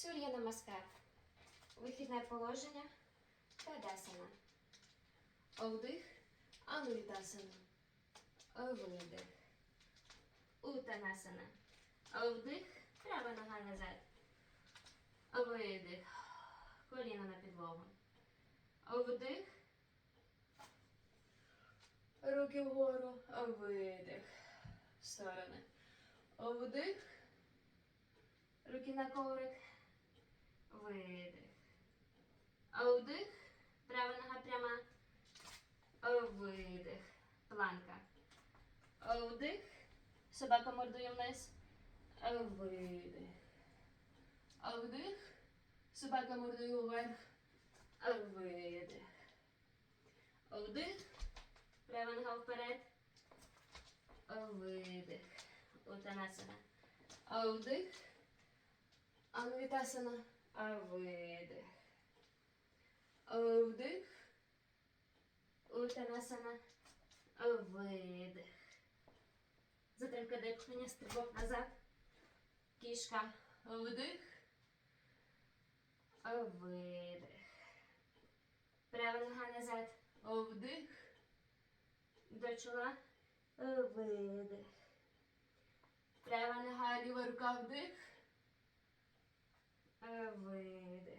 Сур'я намаскар. Вихідне положення. Тадасана. Вдих. Анувітасана. Видих. Утанасана. Вдих. Права нога назад. Видих. Коліно на підлогу. Вдих. Руки вгору. Видих. В сторони. Вдих. Руки на коврик. Видих. Вдих. Права нога пряма. Видих. Планка. Вдих. Собака мордою вниз. Видих. Вдих. Собака мордою вверх. Видих. Вдих. Права нога вперед. Видих. Утанасана. Вдих. Анвітасана. Видих. Вдих. Утанасана. Видих. Затримка дихання, стрибок назад. Кішка. Вдих. Видих. Права нога назад. Вдих. До чола. Видих. Права нога, ліва рука вдих. Видих.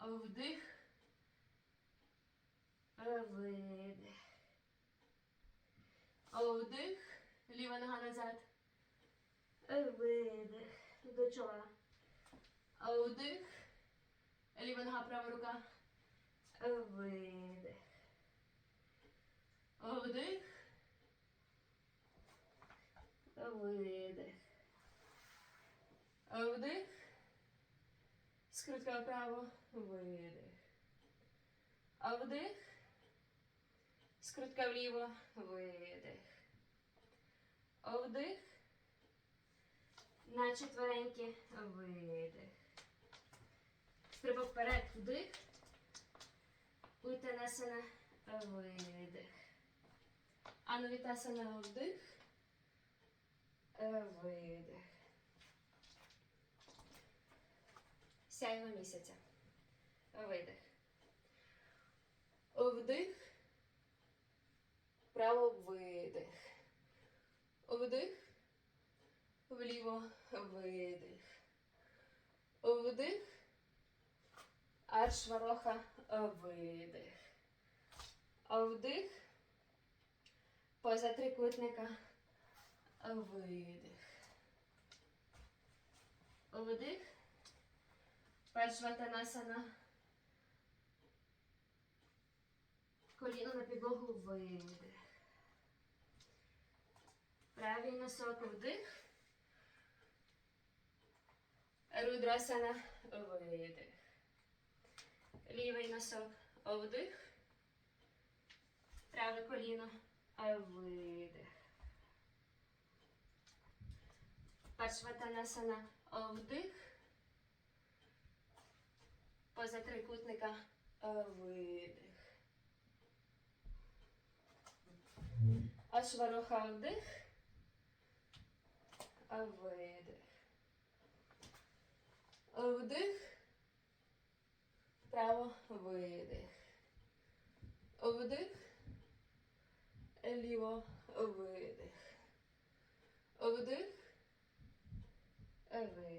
Вдих. Видих. Вдих. Ліва нога назад. Видих. До чола. Вдих. Ліва нога, права рука. Видих. Вдих. Видих. Вдих. Скрутка вправо. Видих. Вдих. Скрутка вліво. Видих. Вдих. На четвереньки. Видих. Стрибок вперед. Вдих. Утанасана. Видих. Анувітасана. Вдих. Видих. Сяйво місяця. Видих. Вдих. Право видих. Вдих. Вліво видих. Вдих. Арш вороха видих. Вдих. Поза трикутника. Видих. Вдих. Паршватанасана. Коліно на підлогу видих. Правий носок вдих. Рудрасана видих. Лівий носок вдих. Праве коліно видих. Паршватанасана вдих. Поза трикутника видих. Ашвароха вдих. Видих. Вдих. Право видих. Вдих. Ліво видих. Вдих. Видих.